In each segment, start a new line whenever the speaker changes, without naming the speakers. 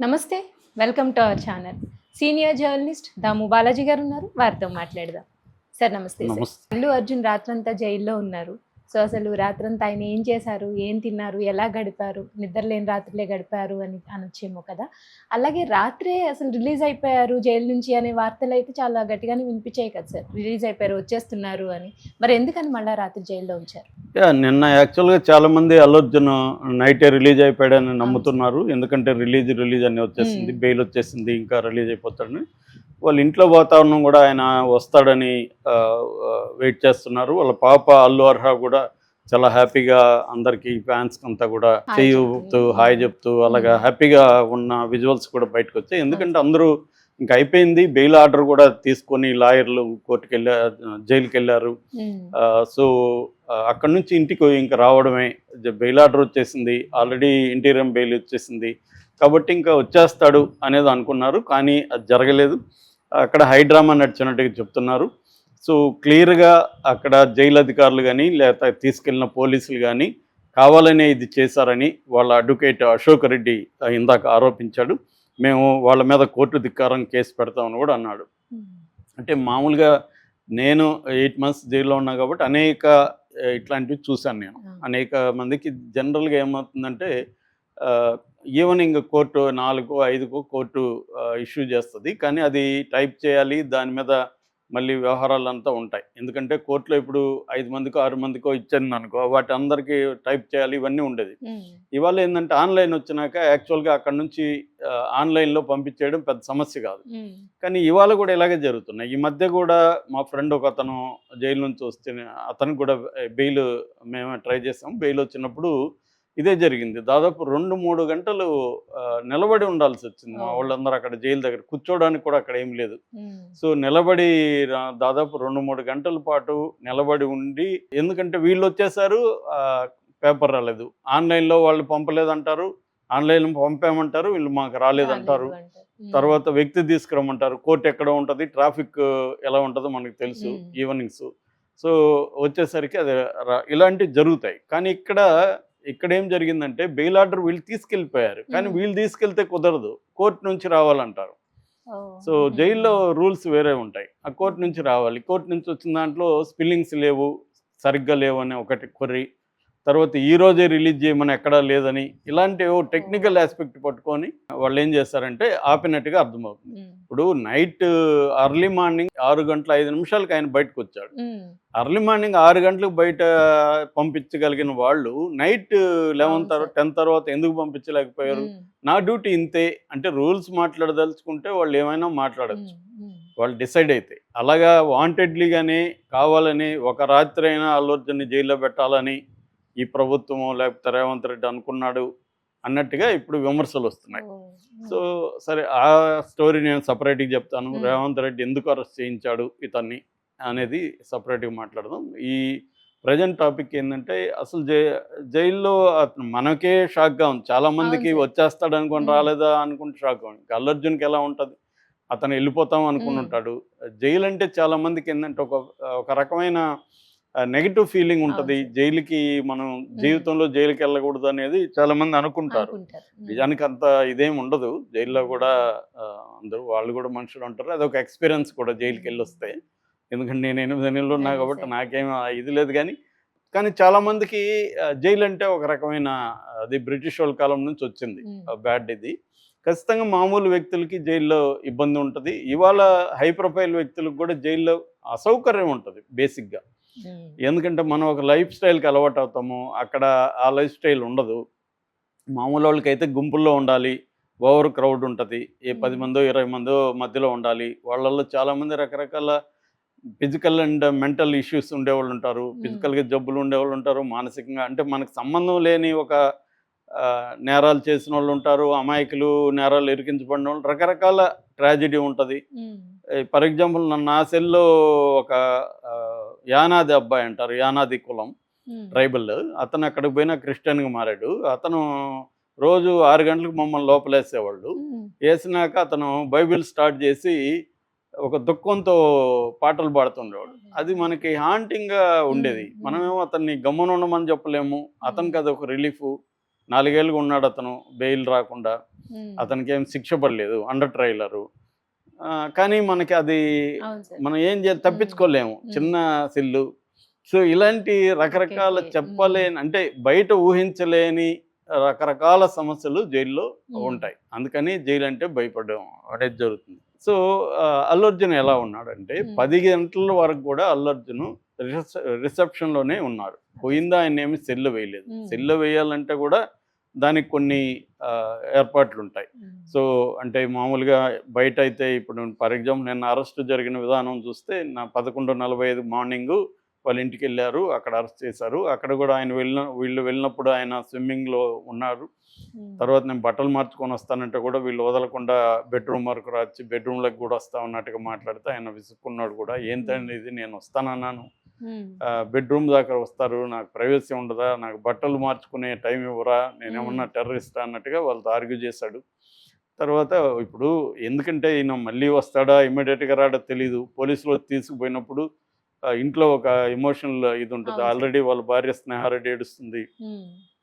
నమస్తే welcome to our channel. Senior journalist Damu Balaji గారు ఉన్నారు వారితో మాట్లాడదాం. సార్ నమస్తే అల్లు అర్జున్ రాత్రంతా జైల్లో ఉన్నారు. సో అసలు రాత్రంతా ఆయన ఏం చేశారు ఏం తిన్నారు ఎలా గడిపారు నిద్రలేని రాత్రులే గడిపారు అని అనొచ్చేమో కదా. అలాగే రాత్రే అసలు రిలీజ్ అయిపోయారు జైలు నుంచి అనే వార్తలు అయితే చాలా గట్టిగానే వినిపించాయి కదా సార్. రిలీజ్ అయిపోయారు వచ్చేస్తున్నారు అని. మరి ఎందుకని మళ్ళీ రాత్రి జైల్లో ఉంచారు?
నిన్న యాక్చువల్గా చాలా మంది అల్లు అర్జున్ నైటే రిలీజ్ అయిపోయాడని నమ్ముతున్నారు ఎందుకంటే రిలీజ్ రిలీజ్ అని వచ్చేసింది
Hmm.
బెయిల్ వచ్చేసింది ఇంకా రిలీజ్ అయిపోతాడని వాళ్ళ ఇంట్లో వాతావరణం కూడా ఆయన వస్తాడని వెయిట్ చేస్తున్నారు వాళ్ళ పాప అల్లు అర్హ కూడా చాలా హ్యాపీగా అందరికి ఫ్యాన్స్ అంతా కూడా
Hi
చెయ్యుతూ
చెప్తూ.
హాయ్ చెప్తూ అలాగా
Hmm.
హ్యాపీగా ఉన్న విజువల్స్ కూడా బయటకు వచ్చాయి ఎందుకంటే అందరూ ఇంకా అయిపోయింది. బెయిల్ ఆర్డర్ కూడా తీసుకొని లాయర్లు కోర్టుకు వెళ్ళారు జైలుకి వెళ్ళారు సో అక్కడ నుంచి ఇంటికి ఇంకా రావడమే. బెయిల్ ఆర్డర్ వచ్చేసింది. ఆల్రెడీ ఇంటీరియం బెయిల్ వచ్చేసింది. కాబట్టి ఇంకా వచ్చేస్తాడు అనేది అనుకున్నారు. కానీ అది జరగలేదు. అక్కడ హైడ్రామా నడిచినట్టుగా చెప్తున్నారు. సో క్లియర్గా అక్కడ జైలు అధికారులు కానీ లేకపోతే తీసుకెళ్ళిన పోలీసులు కానీ కావాలనే ఇది చేశారని వాళ్ళ అడ్వకేట్ అశోక్ రెడ్డి ఇందాక ఆరోపించాడు. మేము వాళ్ళ మీద కోర్టు ధిక్కారం కేసు పెడతామని కూడా అన్నాడు. అంటే మామూలుగా నేను ఎయిట్ మంత్స్ జైల్లో ఉన్నా కాబట్టి అనేక ఇట్లాంటివి చూశాను నేను. అనేక మందికి జనరల్గా ఏమవుతుందంటే ఈవినింగ్ కోర్టు నాలుగు ఐదుకు కోర్టు ఇష్యూ చేస్తుంది కానీ అది టైప్ చేయాలి దాని మీద మళ్ళీ వ్యవహారాలు అంతా ఉంటాయి. ఎందుకంటే కోర్టులో ఇప్పుడు ఐదు మందికో ఆరు మందికో ఇచ్చింది అనుకో వాటి అందరికీ టైప్ చేయాలి ఇవన్నీ ఉండేది. ఇవాళ ఏంటంటే ఆన్లైన్ వచ్చినాక యాక్చువల్గా అక్కడ నుంచి ఆన్లైన్లో పంపించేయడం పెద్ద సమస్య కాదు. కానీ ఇవాళ కూడా ఇలాగే జరుగుతున్నాయి. ఈ మధ్య కూడా మా ఫ్రెండ్ ఒక అతను జైలు నుంచి వస్తే అతనికి కూడా బెయిల్ మేము ట్రై చేసాం. బెయిల్ వచ్చినప్పుడు ఇదే జరిగింది. దాదాపు రెండు మూడు గంటలు నిలబడి ఉండాల్సి వచ్చింది మా. వాళ్ళందరూ అక్కడ జైలు దగ్గర. కూర్చోవడానికి కూడా అక్కడ ఏం లేదు. సో నిలబడి రా- దాదాపు రెండు మూడు గంటల పాటు నిలబడి ఉండి ఎందుకంటే వీళ్ళు వచ్చేసారు పేపర్ రాలేదు. ఆన్లైన్లో వాళ్ళు పంపలేదంటారు. ఆన్లైన్ పంపామంటారు వీళ్ళు మాకు రాలేదంటారు. తర్వాత వ్యక్తి తీసుకురమ్మంటారు. కోర్టు ఎక్కడ ఉంటుంది ట్రాఫిక్ ఎలా ఉంటుందో మనకు తెలుసు. ఈవినింగ్స్. సో వచ్చేసరికి అది ఇలాంటివి జరుగుతాయి. కానీ ఇక్కడ ఇక్కడ ఏం జరిగిందంటే బెయిల్ ఆర్డర్ వీళ్ళు తీసుకెళ్ళిపోయారు కానీ. వీళ్ళు తీసుకెళ్తే కుదరదు కోర్టు నుంచి రావాలంటారు. సో. జైల్లో రూల్స్ వేరే ఉంటాయి ఆ కోర్టు నుంచి రావాలి కోర్టు నుంచి వచ్చిన దాంట్లో స్పిల్లింగ్స్ లేవు సరిగ్గా లేవు అని ఒకటి కొర్రి తర్వాత ఈ రోజే రిలీజ్ చేయమని ఎక్కడా లేదని ఇలాంటి టెక్నికల్ ఆస్పెక్ట్ పట్టుకొని వాళ్ళు ఏం చేస్తారంటే ఆపినట్టుగా అర్థమవుతుంది. ఇప్పుడు నైట్ అర్లీ మార్నింగ్ ఆరు గంటల ఐదు నిమిషాలకి ఆయన బయటకు వచ్చాడు. అర్లీ మార్నింగ్ ఆరు గంటలకు బయట పంపించగలిగిన వాళ్ళు నైట్ లెవెన్ తర్వాత. టెన్ తర్వాత ఎందుకు పంపించలేకపోయారు. నా డ్యూటీ ఇంతే అంటే రూల్స్ మాట్లాడదలుచుకుంటే వాళ్ళు ఏమైనా మాట్లాడచ్చు. వాళ్ళు డిసైడ్ అయితే అలాగా వాంటెడ్లీగానే కావాలని ఒక రాత్రి అయినా అల్లు జైల్లో పెట్టాలని ఈ ప్రభుత్వమో లేకపోతే రేవంత్ రెడ్డి అనుకున్నాడు అన్నట్టుగా ఇప్పుడు విమర్శలు వస్తున్నాయి. సో సరే ఆ స్టోరీ నేను సపరేట్గా చెప్తాను. రేవంత్ రెడ్డి ఎందుకు అరెస్ట్ చేయించాడు ఇతన్ని అనేది సపరేట్గా మాట్లాడదాం ఈ ప్రజెంట్ టాపిక్ ఏంటంటే అసలు జై జైల్లో అతను మనకే షాక్గా ఉంది చాలా మందికి
అవును సార్.
వచ్చేస్తాడు అనుకొని. రాలేదా అనుకుంటే షాక్ ఉంది ఇంకా అల్లు అర్జున్కి ఎలా ఉంటుంది అతను వెళ్ళిపోతాం అనుకుని. ఉంటాడు జైలు అంటే చాలా మందికి ఏంటంటే ఒక ఒక రకమైన నెగిటివ్ ఫీలింగ్ ఉంటుంది. జైలుకి మనం జీవితంలో జైలుకి వెళ్ళకూడదు అనేది చాలా మంది అనుకుంటారు. నిజానికి అంత ఇదేం ఉండదు. జైల్లో కూడా అందరూ వాళ్ళు కూడా మనుషులు ఉంటారు. అదొక ఎక్స్పీరియన్స్ కూడా జైలుకి వెళ్ళి వస్తే ఎందుకంటే నేను ఎనిమిది నెలలు ఉన్నా కాబట్టి. నాకేం ఇది లేదు కానీ కానీ చాలా మందికి జైలు అంటే ఒక రకమైన అది బ్రిటిష్ వాళ్ళ కాలం నుంచి వచ్చింది. బ్యాడ్ ఇది. ఖచ్చితంగా మామూలు వ్యక్తులకి జైల్లో ఇబ్బంది ఉంటుంది. ఇవాళ హై ప్రొఫైల్ వ్యక్తులకు కూడా జైల్లో అసౌకర్యం ఉంటుంది బేసిక్గా. ఎందుకంటే మనం ఒక లైఫ్ స్టైల్కి అలవాటు అవుతాము. అక్కడ ఆ లైఫ్ స్టైల్ ఉండదు. మామూలు వాళ్ళకైతే గుంపుల్లో ఉండాలి. ఓవర్ క్రౌడ్ ఉంటుంది. ఏ పది
మ్మ్.
మందో ఇరవై మందో మధ్యలో ఉండాలి. వాళ్ళల్లో చాలామంది రకరకాల ఫిజికల్ అండ్ మెంటల్ ఇష్యూస్ ఉండేవాళ్ళు ఉంటారు.
మ్మ్.
ఫిజికల్గా జబ్బులు ఉండేవాళ్ళు ఉంటారు. మానసికంగా అంటే మనకు సంబంధం లేని ఒక నేరాలు చేసిన వాళ్ళు ఉంటారు. అమాయకులు నేరాలు ఇరికించబడిన వాళ్ళు. రకరకాల ట్రాజడీ ఉంటుంది. ఫర్ ఎగ్జాంపుల్ నన్ను ఆ సెల్లో ఒక యానాది అబ్బాయి అంటారు యానాది కులం. ట్రైబల్. అతను అక్కడికి పోయినా క్రిస్టియన్గా మారాడు. అతను రోజు ఆరు గంటలకు మమ్మల్ని లోపలేసేవాళ్ళు. వేసినాక అతను బైబిల్ స్టార్ట్ చేసి ఒక దుఃఖంతో పాటలు పాడుతుండేవాడు. అది మనకి హాంటింగ్గా ఉండేది.
మ్మ్.
మనమేమో అతన్ని గమ్మున ఉండమని చెప్పలేము. అతనికి అది ఒక రిలీఫ్. నాలుగేళ్ళుగా ఉన్నాడు అతను బెయిల్ రాకుండా. అతనికి ఏం శిక్ష పడలేదు అండర్ ట్రైలరు. కానీ మనకి అది మనం ఏం చేయాలి తప్పించుకోలేము. చిన్న సెల్లు సో ఇలాంటి రకరకాల. చెప్పలేని అంటే బయట ఊహించలేని రకరకాల సమస్యలు జైల్లో. ఉంటాయి అందుకని జైలు అంటే భయపడడం అనేది జరుగుతుంది సో ఆ, అల్లు అర్జున్ ఎలా ఉన్నాడంటే. పది గంటల వరకు కూడా అల్లు అర్జున్ రిసెప్- రిసెప్షన్లోనే ఉన్నాడు పోయిందా ఆయన ఏమి సెల్లు వేయలేదు. సెల్లు వేయాలంటే కూడా దానికి కొన్ని ఏర్పాట్లు ఉంటాయి. సో అంటే మామూలుగా బయట అయితే ఇప్పుడు ఫర్ ఎగ్జాంపుల్ నిన్న అరెస్ట్ జరిగిన విధానం చూస్తే నా పదకొండు నలభై ఐదు మార్నింగ్ వాళ్ళ ఇంటికి వెళ్ళారు అక్కడ అరెస్ట్ చేశారు అక్కడ కూడా ఆయన వెళ్ళిన వీళ్ళు వెళ్ళినప్పుడు ఆయన స్విమ్మింగ్లో ఉన్నారు. తర్వాత నేను బట్టలు మార్చుకొని వస్తానంటే కూడా వీళ్ళు వదలకుండా బెడ్రూమ్ వరకు రాచి బెడ్రూమ్లోకి కూడా వస్తా ఉన్నట్టుగా మాట్లాడితే ఆయన విసుక్కున్నాడు కూడా ఏంటండి ఇది నేను వస్తానన్నాను. బెడ్రూమ్ దాకా వస్తారు నాకు ప్రైవసీ ఉండదా నాకు బట్టలు మార్చుకునే టైం ఇవ్వరా నేనేమన్నా టెర్రరిస్టా అన్నట్టుగా వాళ్ళతో ఆర్గ్యూ చేశాడు. తర్వాత ఇప్పుడు ఎందుకంటే ఈయన మళ్ళీ వస్తాడా ఇమ్మీడియట్గా రాడా తెలీదు. పోలీసులు తీసుకుపోయినప్పుడు ఇంట్లో ఒక ఎమోషనల్ ఇది ఉంటుంది. ఆల్రెడీ వాళ్ళ భార్య స్నేహారెడ్డి ఏడుస్తుంది.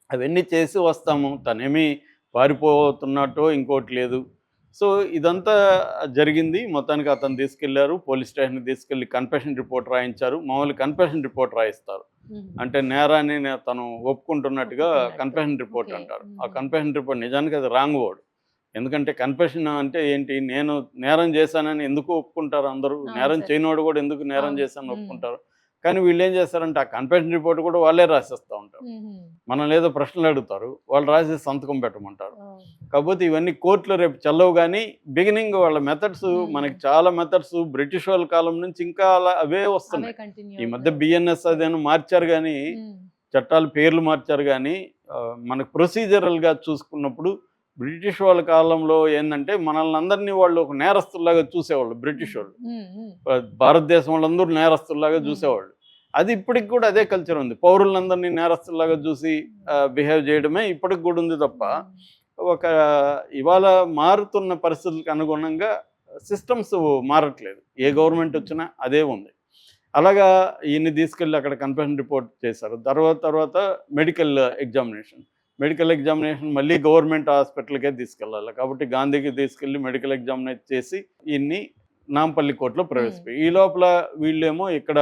అవన్నీ చేసి వస్తాము. తనేమి పారిపోతున్నట్టో ఇంకోటి లేదు. సో ఇదంతా జరిగింది మొత్తానికి అతను తీసుకెళ్ళారు పోలీస్ స్టేషన్కి తీసుకెళ్ళి కన్ఫెషన్ రిపోర్ట్ రాయించారు మామూలు కన్ఫెషన్ రిపోర్ట్ రాయిస్తారు. అంటే నేరాన్ని తను ఒప్పుకుంటున్నట్టుగా. Confession report. అంటారు ఆ. కన్ఫెషన్ రిపోర్ట్ నిజానికి అది రాంగ్ వర్డ్ ఎందుకంటే కన్ఫెషన్ అంటే ఏంటి నేను నేరం చేశానని ఎందుకు ఒప్పుకుంటారు అందరూ నేరం. చేయనోడు కూడా ఎందుకు నేరం. చేశానని. ఒప్పుకుంటారు కానీ వీళ్ళు ఏం చేస్తారంటే ఆ కన్ఫెషన్ రిపోర్ట్ కూడా వాళ్ళే రాసేస్తూ ఉంటారు. మనం ఏదో ప్రశ్నలు అడుగుతారు వాళ్ళు రాసి సంతకం పెట్టమంటారు. కాకపోతే ఇవన్నీ కోర్టులో రేపు చల్లవు కానీ బిగినింగ్ వాళ్ళ మెథడ్స్. మనకి చాలా మెథడ్స్ బ్రిటిష్ వాళ్ళ కాలం నుంచి ఇంకా అలా అవే వస్తున్నాయి. ఈ మధ్య బిఎన్ఎస్ అదేనో మార్చారు కానీ చట్టాలు పేర్లు మార్చారు కానీ మనకు ప్రొసీజరల్గా చూసుకున్నప్పుడు బ్రిటిష్ వాళ్ళ కాలంలో ఏంటంటే మనల్ని అందరినీ వాళ్ళు ఒక నేరస్తుల్లాగా చూసేవాళ్ళు బ్రిటిష్ వాళ్ళు. భారతదేశం వాళ్ళందరూ నేరస్తుల్లాగా. చూసేవాళ్ళు. అది ఇప్పటికి కూడా అదే కల్చర్ ఉంది. పౌరులందరినీ నేరస్తుల్లాగా చూసి బిహేవ్ చేయడమే ఇప్పటికి కూడా ఉంది తప్ప ఒక ఇవాళ మారుతున్న పరిస్థితులకు అనుగుణంగా సిస్టమ్స్ మారట్లేదు. ఏ గవర్నమెంట్ వచ్చినా అదే ఉంది. అలాగా ఈయన్ని తీసుకెళ్ళి అక్కడ కన్ఫెషన్ రిపోర్ట్ చేశారు. తర్వాత తర్వాత మెడికల్ ఎగ్జామినేషన్ మెడికల్ ఎగ్జామినేషన్ మళ్ళీ గవర్నమెంట్ హాస్పిటల్కే తీసుకెళ్ళాలి. కాబట్టి గాంధీకి తీసుకెళ్ళి మెడికల్ ఎగ్జామినేషన్ చేసి ఈయన్ని నాంపల్లి కోర్టులో ప్రవేశపెట్టి ఈ లోపల వీళ్ళేమో ఇక్కడ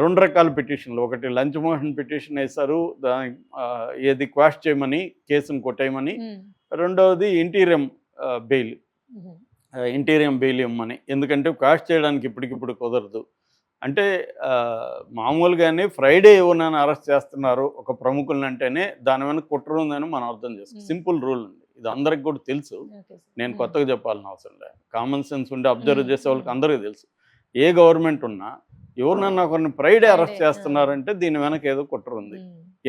రెండు రకాల పిటిషన్లు. ఒకటి లంచ్ మోషన్ పిటిషన్ వేశారు. దాని ఏది క్వాష్ చేయమని కేసును కొట్టేయమని. రెండవది ఇంటీరియం బెయిల్. ఇంటీరియం బెయిల్ ఇవ్వమని. ఎందుకంటే క్వాష్ చేయడానికి ఇప్పటికిప్పుడు కుదరదు. అంటే మామూలుగానే ఫ్రైడే ఎవరినైనా అరెస్ట్ చేస్తున్నారు ఒక ప్రముఖులను అంటేనే దాని వెనక కుట్ర ఉందని మనం అర్థం చేసుకో. సింపుల్ రూల్ ఉంది ఇది అందరికి కూడా తెలుసు. నేను కొత్తగా చెప్పాలని అవసరం లేదు. కామన్ సెన్స్ ఉండి అబ్జర్వ్. చేసే వాళ్ళకి అందరికీ తెలుసు. ఏ గవర్నమెంట్ ఉన్నా ఎవరినన్నా ఒకరిని ఫ్రైడే అరెస్ట్ చేస్తున్నారంటే దీని వెనక ఏదో కుట్ర ఉంది.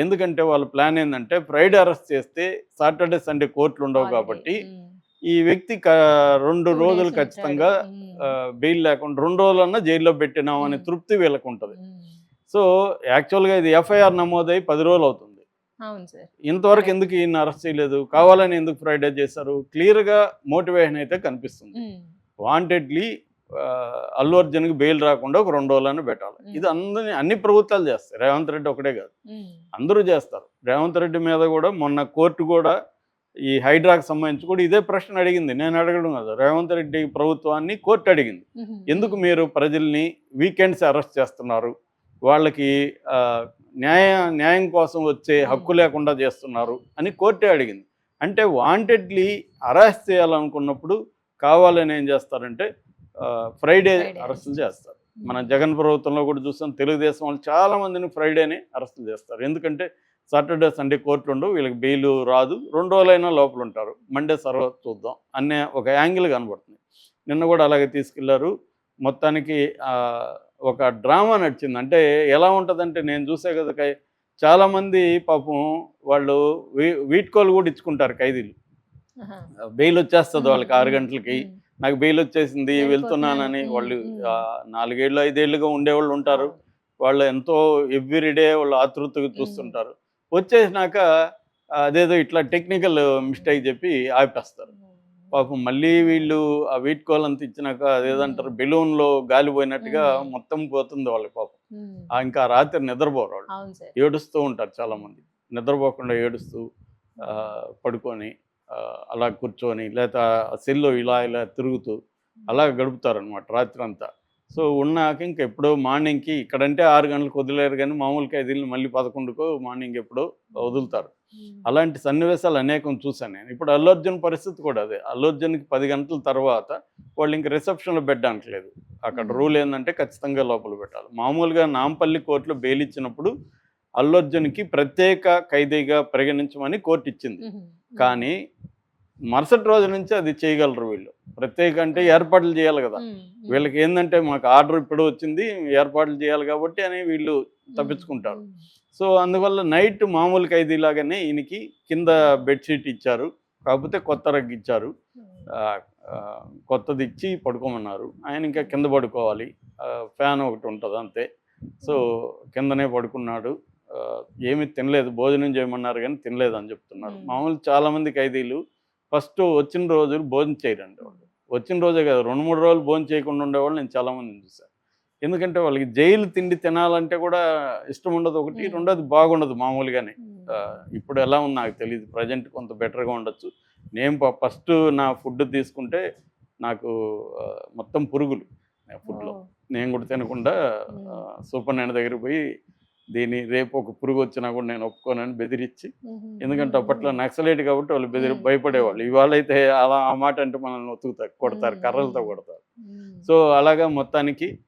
ఎందుకంటే వాళ్ళ ప్లాన్ ఏంటంటే ఫ్రైడే అరెస్ట్ చేస్తే సాటర్డే సండే కోర్టులు ఉండవు కాబట్టి ఈ వ్యక్తి రెండు రోజులు ఖచ్చితంగా బెయిల్ లేకుండా రెండు రోజులన్నా జైల్లో పెట్టినాం అనే. తృప్తి వీళ్ళకు ఉంటుంది సో యాక్చువల్గా ఇది ఎఫ్ఐఆర్ నమోదై పది రోజులు అవుతుంది ఇంతవరకు. ఎందుకు ఈయన అరెస్ట్ చేయలేదు? కావాలని ఎందుకు ఫ్రైడే చేశారు? క్లియర్గా మోటివేషన్ అయితే కనిపిస్తుంది. వాంటెడ్లీ అల్లు అర్జున్కి బెయిల్ రాకుండా ఒక రెండు రోజులను పెట్టాలి. ఇది అందరినీ అన్ని ప్రభుత్వాలు చేస్తాయి. రేవంత్ రెడ్డి ఒకటే కాదు. అందరూ చేస్తారు. రేవంత్ రెడ్డి మీద కూడా మొన్న కోర్టు కూడా ఈ హైడ్రాకి సంబంధించి కూడా ఇదే ప్రశ్న అడిగింది. నేను అడగడం కాదు. రేవంత్ రెడ్డి ప్రభుత్వాన్ని కోర్టు అడిగింది. ఎందుకు మీరు ప్రజల్ని వీకెండ్స్ అరెస్ట్ చేస్తున్నారు? వాళ్ళకి న్యాయ న్యాయం కోసం వచ్చే హక్కు లేకుండా చేస్తున్నారు అని కోర్టే అడిగింది. అంటే వాంటెడ్లీ అరెస్ట్ చేయాలనుకున్నప్పుడు కావాలని ఏం చేస్తారంటే ఫ్రైడే అరెస్టులు చేస్తారు. మన జగన్ ప్రభుత్వంలో కూడా చూస్తాం తెలుగుదేశం వాళ్ళు చాలా మందిని ఫ్రైడేనే అరెస్టులు చేస్తారు. ఎందుకంటే సాటర్డే సండే కోర్టు ఉండవు వీళ్ళకి బెయిల్ రాదు. రెండు రోజులైనా లోపల ఉంటారు. మండే సర్వ చూద్దాం అనే ఒక యాంగిల్ కనబడుతుంది. నిన్న కూడా అలాగే తీసుకెళ్ళారు. మొత్తానికి ఒక డ్రామా నడిచింది. అంటే ఎలా ఉంటుందంటే నేను చూసే కదా చాలామంది పాపం వాళ్ళు వీ- వీడ్కోలు కూడా ఇచ్చుకుంటారు ఖైదీలు. బెయిల్ వచ్చేస్తుంది వాళ్ళకి ఆరు గంటలకి. నాకు బెయిల్ వచ్చేసింది వెళ్తున్నానని. వాళ్ళు నాలుగేళ్ళు ఐదేళ్ళుగా ఉండేవాళ్ళు ఉంటారు. వాళ్ళు ఎంతో ఎవ్రీడే వాళ్ళు ఆతృతగా చూస్తుంటారు. వచ్చేసినాక అదేదో ఇట్లా టెక్నికల్ మిస్టేక్ చెప్పి ఆపేస్తారు. పాపం మళ్ళీ వీళ్ళు ఆ వీట్ కోల్ అంత ఇచ్చినాక అదేదంటారు బెలూన్లో గాలి పోయినట్టుగా. మొత్తం పోతుంది వాళ్ళకి పాపం. ఆ ఇంకా రాత్రి నిద్రపోరు వాళ్ళు. ఏడుస్తూ ఉంటారు చాలా మంది నిద్రపోకుండా ఏడుస్తూ పడుకొని అలా కూర్చొని లేదా సెల్లో ఇలా ఇలా తిరుగుతూ అలా గడుపుతారనమాట రాత్రి అంతా సో ఉన్నాక ఇంక ఎప్పుడో మార్నింగ్కి ఇక్కడంటే ఆరు గంటలకు వదిలేరు కానీ మామూలు ఖైదీలను మళ్ళీ పదకొండుకో మార్నింగ్ ఎప్పుడో వదులుతారు. అలాంటి సన్నివేశాలు అనేకం చూశాను నేను. ఇప్పుడు అల్లు అర్జున్ పరిస్థితి కూడా అదే. అల్లు అర్జున్కి పది గంటల తర్వాత వాళ్ళు ఇంక రిసెప్షన్లో పెట్టడానికి లేదు అక్కడ. రూల్ ఏంటంటే ఖచ్చితంగా లోపల పెట్టాలి. మామూలుగా నాంపల్లి కోర్టులో బెయిల్ ఇచ్చినప్పుడు అల్లు అర్జున్కి ప్రత్యేక ఖైదీగా పరిగణించమని కోర్టు ఇచ్చింది. కానీ మరుసటి రోజు నుంచి అది చేయగలరు వీళ్ళు. ప్రత్యేక అంటే ఏర్పాట్లు చేయాలి కదా. వీళ్ళకి ఏంటంటే మాకు ఆర్డర్ ఇప్పుడు వచ్చింది ఏర్పాట్లు చేయాలి కాబట్టి అని వీళ్ళు తప్పించుకుంటారు. సో అందువల్ల నైట్ మామూలు ఖైదీలాగానే ఈయనకి కింద బెడ్షీట్ ఇచ్చారు. కాకపోతే కొత్త రగ్ ఇచ్చారు. కొత్తది ఇచ్చి పడుకోమన్నారు. ఆయన ఇంకా కింద పడుకోవాలి. ఫ్యాన్ ఒకటి ఉంటుంది అంతే. సో కిందనే పడుకున్నాడు. ఏమీ తినలేదు. భోజనం చేయమన్నారు కానీ తినలేదు అని చెప్తున్నారు. మామూలు చాలామంది ఖైదీలు ఫస్ట్ వచ్చిన రోజులు భోజనం చేయరండి వాళ్ళు. వచ్చిన రోజే కదా రెండు మూడు రోజులు భోజనం చేయకుండా ఉండేవాళ్ళు నేను చాలామందిని చూశాను. ఎందుకంటే వాళ్ళకి జైలు తిండి తినాలంటే కూడా ఇష్టం ఉండదు ఒకటి. రెండోది బాగుండదు మామూలుగానే. ఇప్పుడు ఎలా ఉంది నాకు తెలియదు ప్రజెంట్ కొంత బెటర్గా ఉండొచ్చు. నేను ఫస్ట్ నా ఫుడ్ తీసుకుంటే నాకు మొత్తం పురుగులు. ఫుడ్లో. నేను కూడా తినకుండా సూపర్ నాయన దగ్గర పోయి దీన్ని రేపు ఒక పురుగు వచ్చినా కూడా నేను ఒప్పుకోనని బెదిరించి ఎందుకంటే అప్పట్లో నక్సలైట్ కాబట్టి వాళ్ళు బెదిరి. భయపడేవాళ్ళు. ఇవాళ అయితే అలా ఆ మాట అంటే మనల్ని ఒతుకుతారు కొడతారు. కర్రలతో కొడతారు. సో అలాగా మొత్తానికి